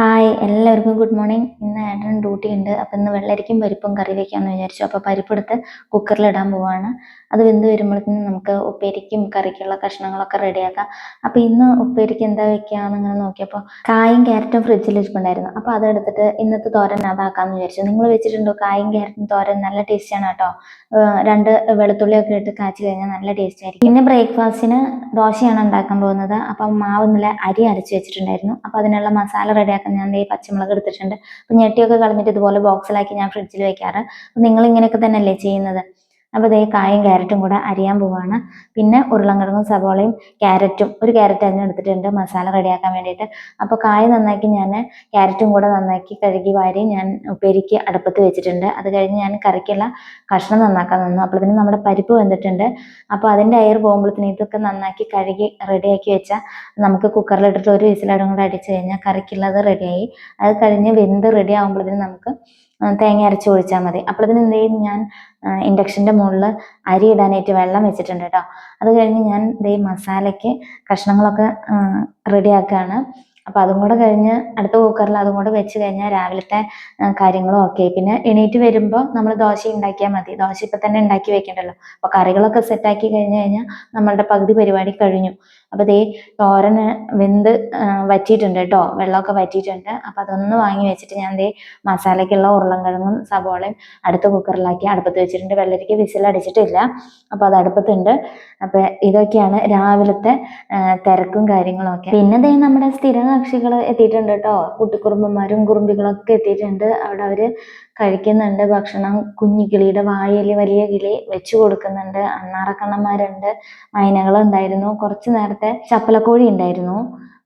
Hi എല്ലാവർക്കും good morning ഇന്ന് ഏട്ടൻ ഡ്യൂട്ടി ഉണ്ട്. അപ്പം ഇന്ന് വെള്ളരിക്കും പരിപ്പും കറി വയ്ക്കാമെന്ന് വിചാരിച്ചു. അപ്പോൾ പരിപ്പെടുത്ത് കുക്കറിൽ ഇടാൻ പോവാണ്. അത് വെന്ത് വരുമ്പോഴത്തേനും നമുക്ക് ഉപ്പേരിക്കും കറിക്കുള്ള കഷ്ണങ്ങളൊക്കെ റെഡിയാക്കാം അപ്പോൾ ഇന്ന് ഉപ്പേരിക്ക് എന്താ വെക്കാന്ന് ഇങ്ങനെ നോക്കിയപ്പോൾ കായും ക്യാരറ്റും ഫ്രിഡ്ജിൽ ഇരിപ്പുണ്ടായിരുന്നു. അപ്പോൾ അതെടുത്തിട്ട് ഇന്നത്തെ തോരൻ അതാക്കാമെന്ന് വിചാരിച്ചു. നിങ്ങൾ വെച്ചിട്ടുണ്ടോ കായും ക്യാരറ്റും തോരൻ? നല്ല ടേസ്റ്റാണ് കേട്ടോ. രണ്ട് വെളുത്തുള്ളിയൊക്കെ ഇട്ട് കാച്ചി കഴിഞ്ഞാൽ നല്ല ടേസ്റ്റ് ആയിരിക്കും. പിന്നെ ബ്രേക്ക്ഫാസ്റ്റിന് ദോശയാണ് ഉണ്ടാക്കാൻ പോകുന്നത്. അപ്പം മാവ് നല്ല അരി അരച്ച് വെച്ചിട്ടുണ്ടായിരുന്നു. അപ്പോൾ അതിനുള്ള മസാല റെഡിയാക്കാൻ ഞാൻ ഈ പച്ചമുളക് എടുത്തിട്ടുണ്ട്. അപ്പം ഞെട്ടിയൊക്കെ കളഞ്ഞിട്ട് ഇതുപോലെ ബോക്സിലാക്കി ഞാൻ ഫ്രിഡ്ജിൽ വെക്കാറ്. അപ്പം നിങ്ങൾ ഇങ്ങനെയൊക്കെ തന്നെയല്ലേ ചെയ്യുന്നത്? അപ്പോൾ ഇതേ കായും ക്യാരറ്റും കൂടെ അരിയാൻ പോവാണ്. പിന്നെ ഉരുളങ്കിഴങ്ങും സവോളയും ക്യാരറ്റും ഒരു ക്യാരറ്റ് അരിഞ്ഞ് എടുത്തിട്ടുണ്ട്. മസാല റെഡിയാക്കാൻ വേണ്ടിയിട്ട്. അപ്പോൾ കായ നന്നാക്കി ഞാൻ ക്യാരറ്റും കൂടെ നന്നാക്കി കഴുകി വാരി ഞാൻ ഉപ്പേരിക്ക് അടുപ്പത്ത് വെച്ചിട്ടുണ്ട്. അത് കഴിഞ്ഞ് ഞാൻ കറിക്കുള്ള കഷ്ണം നന്നാക്കാൻ നിന്നു. അപ്പോഴത്തേനും നമ്മുടെ പരിപ്പ് വെന്തിട്ടുണ്ട്. അപ്പോൾ അതിന്റെ അയർ പോകുമ്പോഴത്തേനും ഇതൊക്കെ നന്നാക്കി കഴുകി റെഡിയാക്കി വെച്ചാൽ നമുക്ക് കുക്കറിലിട്ടിട്ട് ഒരു വിസിലടും കൂടെ അടിച്ചു കഴിഞ്ഞാൽ കറിക്കുള്ളത് റെഡിയായി. അത് കഴിഞ്ഞ് വെന്ത് റെഡി ആകുമ്പോഴത്തേനും നമുക്ക് തേങ്ങ അരച്ച് ഒഴിച്ചാൽ മതി. അപ്പോഴത്തേനും എന്ത് ചെയ്യും? ഞാൻ ഇൻഡക്ഷന്റെ മുകളിൽ അരി ഇടാനായിട്ട് വെള്ളം വെച്ചിട്ടുണ്ട് കേട്ടോ. അത് കഴിഞ്ഞ് ഞാൻ ദേ മസാലയ്ക്ക് കഷ്ണങ്ങളൊക്കെ റെഡിയാക്കുകയാണ്. അപ്പോൾ അതും കൂടെ കഴിഞ്ഞ് അടുത്ത കുക്കറിൽ അതും കൂടെ വെച്ച് കഴിഞ്ഞാൽ രാവിലത്തെ കാര്യങ്ങളും ഓക്കെ പിന്നെ എണീറ്റ് വരുമ്പോൾ നമ്മൾ ദോശ ഉണ്ടാക്കിയാൽ മതി. ദോശ ഇപ്പം തന്നെ ഉണ്ടാക്കി വെക്കണ്ടല്ലോ. അപ്പോൾ കറികളൊക്കെ സെറ്റാക്കി കഴിഞ്ഞ് കഴിഞ്ഞാൽ നമ്മളുടെ പകുതി പരിപാടി കഴിഞ്ഞു. അപ്പോൾ ദേ തോരന് വെന്ത് വറ്റിയിട്ടുണ്ട് കേട്ടോ വെള്ളമൊക്കെ വറ്റിയിട്ടുണ്ട്. അപ്പോൾ അതൊന്ന് വാങ്ങി വെച്ചിട്ട് ഞാൻ ദേ മസാലയ്ക്കുള്ള ഉരുളൻകിഴങ്ങും സബോളയും അടുത്ത കുക്കറിലാക്കി അടുപ്പത്ത് വെച്ചിട്ടുണ്ട്. വെള്ളരിക്ക് വിസിലടിച്ചിട്ടില്ല അപ്പോൾ അത് അടുപ്പത്തുണ്ട്. അപ്പോൾ ഇതൊക്കെയാണ് രാവിലത്തെ തിരക്കും കാര്യങ്ങളും ഒക്കെ. പിന്നെ ദേ നമ്മുടെ സ്ഥിര കക്ഷികൾ എത്തിയിട്ടുണ്ട് കേട്ടോ കുട്ടിക്കുറുമ്പന്മാരും കുറുമ്പികളൊക്കെ എത്തിയിട്ടുണ്ട്. അവിടെ അവർ കഴിക്കുന്നുണ്ട്. ഭക്ഷണം കുഞ്ഞു കിളിയുടെ വലിയ കിളി വെച്ചു കൊടുക്കുന്നുണ്ട്. അണ്ണാറക്കണ്ണന്മാരുണ്ട്. മൈനകളുണ്ടായിരുന്നു. കുറച്ച് നേരത്തെ ചപ്പലക്കോഴി ഉണ്ടായിരുന്നു.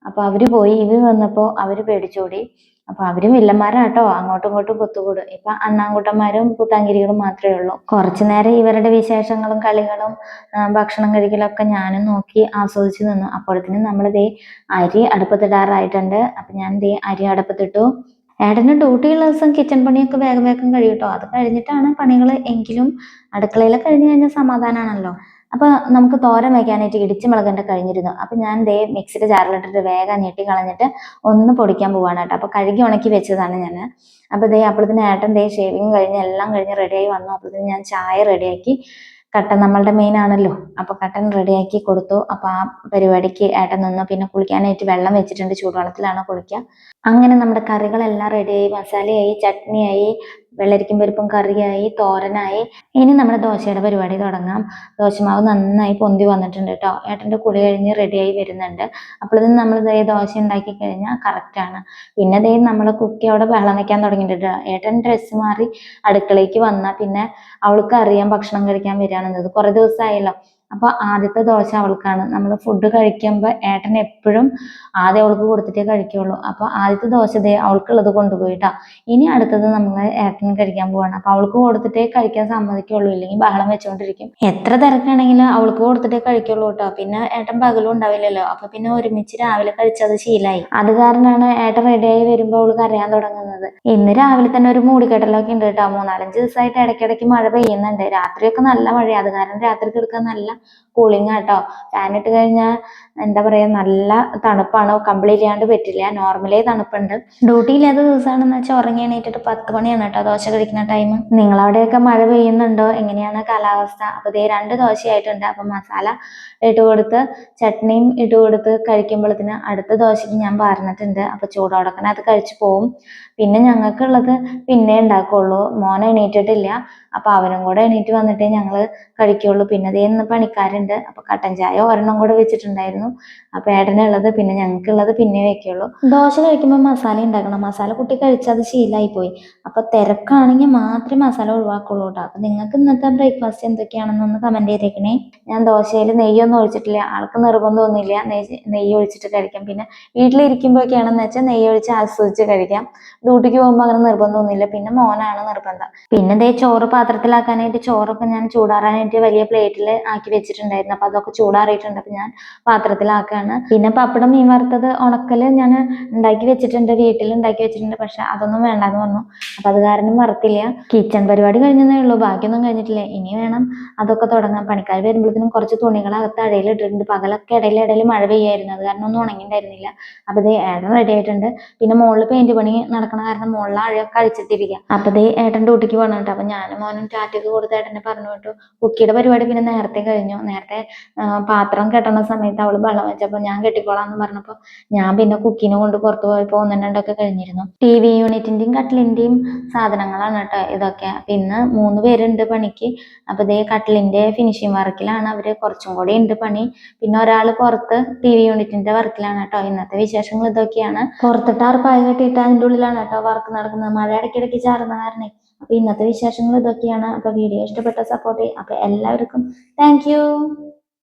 അപ്പോൾ അവർ പോയി ഇവർ വന്നപ്പോൾ അവർ പേടിച്ചോടി. അപ്പൊ അവരും വില്ലന്മാരാട്ടോ അങ്ങോട്ടും ഇങ്ങോട്ടും കുത്തുകൂടും. ഇപ്പൊ അണ്ണാങ്കുട്ടന്മാരും പുത്താങ്കിരികളും മാത്രമേ ഉള്ളൂ. കുറച്ചു നേരം ഇവരുടെ വിശേഷങ്ങളും കളികളും ഭക്ഷണം കഴിക്കലൊക്കെ ഞാനും നോക്കി ആസ്വദിച്ചു നിന്നു. അപ്പോഴത്തേനും നമ്മൾ ദേ അരി അടുപ്പത്തിടാറായിട്ടുണ്ട്. അപ്പൊ ഞാൻ ദേ അരി അടുപ്പത്തിട്ടു. ഏട്ടന് ഡ്യൂട്ടിയുള്ള ദിവസം കിച്ചൺ പണിയൊക്കെ വേഗം വേഗം കഴിയും കേട്ടോ അത് കഴിഞ്ഞിട്ടാണ് പണികൾ എങ്കിലും അടുക്കളയിൽ കഴിഞ്ഞു കഴിഞ്ഞാൽ സമാധാനമാണല്ലോ അപ്പൊ നമുക്ക് തോരൻ വെക്കാനായിട്ട് ഇടിച്ചു മുളകണ്ട കഴിഞ്ഞിരുന്നു. അപ്പൊ ഞാൻ ദേ മിക്സിയുടെ ജാറിലിട്ടിട്ട് വേഗം ഞെട്ടി കളഞ്ഞിട്ട് ഒന്ന് പൊടിക്കാൻ പോവാണ് കേട്ടോ. അപ്പൊ കഴുകി ഉണക്കി വെച്ചതാണ് ഞാൻ അപ്പൊ ദേ അപ്പോഴത്തേന് ഏട്ടൻ ദേ ഷേവിങ് കഴിഞ്ഞ് എല്ലാം കഴിഞ്ഞ് റെഡിയായി വന്നു. അപ്പോഴത്തേന് ഞാൻ ചായ റെഡിയാക്കി കട്ടൻ നമ്മളുടെ മെയിൻ ആണല്ലോ. അപ്പൊ കട്ടൻ റെഡിയാക്കി കൊടുത്തു. അപ്പൊ ആ പരിപാടിക്ക് ഏട്ടൻ നിന്നു. പിന്നെ കുളിക്കാനായിട്ട് വെള്ളം വെച്ചിട്ടുണ്ട്. ചൂടുവെള്ളത്തിലാണ് കുളിക്കുക. അങ്ങനെ നമ്മുടെ കറികളെല്ലാം റെഡിയായി മസാലയായി ചട്നിയായി വെള്ളരിക്കും പരിപ്പും കറിയായി തോരനായി. ഇനി നമ്മുടെ ദോശയുടെ പരിപാടി തുടങ്ങാം. ദോശമാവ് നന്നായി പൊന്തി വന്നിട്ടുണ്ട് കേട്ടോ. ഏട്ടന്റെ കുളി കഴിഞ്ഞ് റെഡിയായി വരുന്നുണ്ട്. അപ്പോഴത്തേനും നമ്മൾ ഇതേ ദോശ ഉണ്ടാക്കി കഴിഞ്ഞാൽ കറക്റ്റാണ് പിന്നെ ദേ നമ്മൾ കുക്കി അവിടെ ബഹളം വെക്കാൻ തുടങ്ങിയിട്ടുണ്ട് ഏട്ടൻ ഡ്രസ്സ് മാറി അടുക്കളയ്ക്ക് വന്നാൽ പിന്നെ അവൾക്ക് അറിയാം ഭക്ഷണം കഴിക്കാൻ വരികയാണെന്നത് കുറേ ദിവസമായല്ലോ. അപ്പൊ ആദ്യത്തെ ദോശ അവൾക്കാണ്. നമ്മൾ ഫുഡ് കഴിക്കുമ്പോൾ ഏട്ടൻ എപ്പോഴും ആദ്യം അവൾക്ക് കൊടുത്തിട്ടേ കഴിക്കുള്ളൂ. അപ്പൊ ആദ്യത്തെ ദോശ ദേ അവൾക്കുള്ളത് കൊണ്ടുപോയിട്ടാ. ഇനി അടുത്തത് നമ്മൾ ഏട്ടൻ കഴിക്കാൻ പോവാണ്. അപ്പൊ അവൾക്ക് കൊടുത്തിട്ടേ കഴിക്കാൻ സമ്മതിക്കുള്ളൂ. ഇല്ലെങ്കിൽ ബഹളം വെച്ചുകൊണ്ടിരിക്കും എത്ര തിരക്കാണെങ്കിലും അവൾക്ക് കൊടുത്തിട്ടേ കഴിക്കുള്ളൂ കേട്ടോ പിന്നെ ഏട്ടൻ പകലും ഉണ്ടാവില്ലല്ലോ. അപ്പൊ പിന്നെ ഒരുമിച്ച് രാവിലെ കഴിച്ചത് ശീലായി. അത് കാരണമാണ് ഏട്ടൻ റെഡിയായി വരുമ്പോൾ അവൾ കരയാൻ തുടങ്ങുന്നത്. ഇന്ന് രാവിലെ തന്നെ ഒരു മൂടിക്കെട്ടലൊക്കെ ഉണ്ട് കേട്ടോ മൂന്നാലഞ്ച് ദിവസമായിട്ട് ഇടയ്ക്കിടയ്ക്ക് മഴ പെയ്യുന്നുണ്ട്. രാത്രിയൊക്കെ നല്ല മഴയാണ് അത് കാരണം രാത്രി കിടക്കാൻ നല്ല കൂളിംഗ് ആട്ടോ. ഫാൻ ഇട്ട് കഴിഞ്ഞാൽ എന്താ പറയാ നല്ല തണുപ്പാണ്. കമ്പിളി ഇല്ലാണ്ട് പറ്റില്ല. നോർമലേ തണുപ്പുണ്ട്. ഡ്യൂട്ടി ഇല്ലാത്ത ദിവസമാണെന്ന് വെച്ചാൽ ഉറങ്ങി എണീറ്റിട്ട് പത്ത് മണിയാണ് കേട്ടോ ദോശ കഴിക്കുന്ന ടൈം നിങ്ങളവിടെയൊക്കെ മഴ പെയ്യുന്നുണ്ടോ? എങ്ങനെയാണ് കാലാവസ്ഥ? അപ്പൊ ഇതേ രണ്ട് ദോശയായിട്ടുണ്ട്. അപ്പൊ മസാല ഇട്ട് കൊടുത്ത് ചട്നിയും ഇട്ട് കൊടുത്ത് കഴിക്കുമ്പോഴത്തേന് അടുത്ത ദോശയ്ക്ക് ഞാൻ പറഞ്ഞിട്ടുണ്ട്. അപ്പൊ ചൂടോടക്കനെ അത് കഴിച്ചു പോവും. പിന്നെ ഞങ്ങൾക്കുള്ളത് പിന്നെ ഉണ്ടാക്കുള്ളൂ. മോനെ എണീറ്റിട്ടില്ല. അപ്പൊ അവനും കൂടെ എണീറ്റ് വന്നിട്ടേ ഞങ്ങൾ കഴിക്കുള്ളൂ. പിന്നെ ദേ ഇന്ന് പണിക്കാരുണ്ട്. അപ്പൊ കട്ടൻ ചായ ഒരെണ്ണം കൂടെ വെച്ചിട്ടുണ്ടായിരുന്നു. അപ്പൊ ഏടനുള്ളത് പിന്നെ ഞങ്ങൾക്കുള്ളത് പിന്നെ വെക്കുള്ളൂ. ദോശ കഴിക്കുമ്പോൾ മസാല ഉണ്ടാക്കണം. മസാല കുട്ടി കഴിച്ചാൽ അത് ശീലമായി പോയി അപ്പൊ തിരക്കാണെങ്കിൽ മാത്രമേ മസാല ഒഴിവാക്കുള്ളൂ കേട്ടോ. അപ്പൊ നിങ്ങൾക്ക് ഇന്നത്തെ ബ്രേക്ക്ഫാസ്റ്റ് എന്തൊക്കെയാണെന്നൊന്ന് കമന്റ് ചെയ്തേക്കണേ. ഞാൻ ദോശയിൽ നെയ്യൊന്നും ഒഴിച്ചിട്ടില്ല. ആൾക്ക് നിർബന്ധമൊന്നുമില്ല നെയ്യ് നെയ്യ് ഒഴിച്ചിട്ട് കഴിക്കാം. പിന്നെ വീട്ടിലിരിക്കുമ്പോഴൊക്കെയാണെന്ന് വെച്ചാൽ നെയ്യ് ഒഴിച്ച് ആസ്വദിച്ച് കഴിക്കാം. ഡ്യൂട്ടിക്ക് പോകുമ്പോൾ അങ്ങനെ നിർബന്ധമൊന്നുമില്ല പിന്നെ മോനാണ് നിർബന്ധം. പിന്നെ ദേ ചോറ് പാത്രത്തിലാക്കാനായിട്ട് ചോറൊക്കെ ഞാൻ ചൂടാറാനായിട്ട് വലിയ പ്ലേറ്റിൽ ആക്കി വെച്ചിട്ടുണ്ടായിരുന്നു. അപ്പൊ അതൊക്കെ ചൂടാറിയിട്ടുണ്ട്. അപ്പൊ ഞാൻ പാത്രത്തിലാക്കാണ്. പിന്നെ പപ്പടം മീൻ വറുത്തത് ഉണക്കൽ ഞാൻ ഉണ്ടാക്കി വെച്ചിട്ടുണ്ട്. വീട്ടിൽ ഉണ്ടാക്കി വെച്ചിട്ടുണ്ട്. പക്ഷെ അതൊന്നും വേണ്ടാന്ന് പറഞ്ഞു. അപ്പൊ അത് കാരണം വറുത്തില്ല. കിച്ചൺ പരിപാടി കഴിഞ്ഞതേ ഉള്ളൂ. ബാക്കിയൊന്നും കഴിഞ്ഞിട്ടില്ല. ഇനി വേണം അതൊക്കെ തുടങ്ങാൻ. പണിക്കാർ വരുമ്പോഴത്തേനും കുറച്ച് തുണികൾ അകത്ത് ഇടയിൽ ഇട്ടിട്ടുണ്ട് പകലൊക്കെ ഇടയിൽ ഇടയിൽ മഴ പെയ്യായിരുന്നു. അത് കാരണം ഒന്നും ഉണങ്ങിണ്ടായിരുന്നില്ല. അപ്പൊ ഇത് ഏട്ടൻ റെഡി ആയിട്ടുണ്ട്. പിന്നെ മുകളിൽ പെയിന്റ് പണി നടക്കണ കാരണം മുകളിൽ അഴയൊക്കെ അഴിച്ചിട്ടിരിക്കുക അപ്പൊ ഇത് ഏട്ടൻ ഡ്യൂട്ടിക്ക് പോകണം കേട്ടോ അപ്പൊ ഞാനും മോനും ടാറ്റയ്ക്ക് കൊടുത്ത് ഏട്ടനെ പറഞ്ഞു വിട്ടു. കുക്കിയുടെ പരിപാടി പിന്നെ നേരത്തെ കഴിഞ്ഞു. നേരത്തെ പാത്രം കെട്ടണ സമയത്ത് അവൾ വെള്ളം വെച്ചപ്പോ ഞാൻ കെട്ടിക്കോളാന്ന് പറഞ്ഞപ്പോ ഞാൻ പിന്നെ കുക്കിനെ കൊണ്ട് പുറത്തു പോയപ്പോ ഒന്നും രണ്ടൊക്കെ കഴിഞ്ഞിരുന്നു. ടി വി യൂണിറ്റിന്റെയും കട്ടിലിന്റെയും സാധനങ്ങളാണ് കേട്ടോ ഇതൊക്കെ. പിന്നെ മൂന്ന് പേരുണ്ട് പണിക്ക്. അപ്പൊ ഇതേ കട്ടിലിന്റെ ഫിനിഷിംഗ് വർക്കിലാണ്. അവർ കുറച്ചും കൂടി ഉണ്ട് പണി. പിന്നെ ഒരാൾ പുറത്ത് ടി വി യൂണിറ്റിന്റെ വർക്കിലാണ് കേട്ടോ. ഇന്നത്തെ വിശേഷങ്ങൾ ഇതൊക്കെയാണ്. പുറത്തിട്ട് ആർപ്പായ കെട്ടിയിട്ട് അതിന്റെ ഉള്ളിലാണ് കേട്ടോ വർക്ക് നടക്കുന്നത്. മഴ ഇടയ്ക്കിടയ്ക്ക് ചാറുന്ന കാരണേ. അപ്പൊ ഇന്നത്തെ വിശേഷങ്ങൾ ഇതൊക്കെയാണ്. അപ്പൊ വീഡിയോ ഇഷ്ടപ്പെട്ട സപ്പോർട്ട് അപ്പോൾ അപ്പൊ എല്ലാവർക്കും താങ്ക്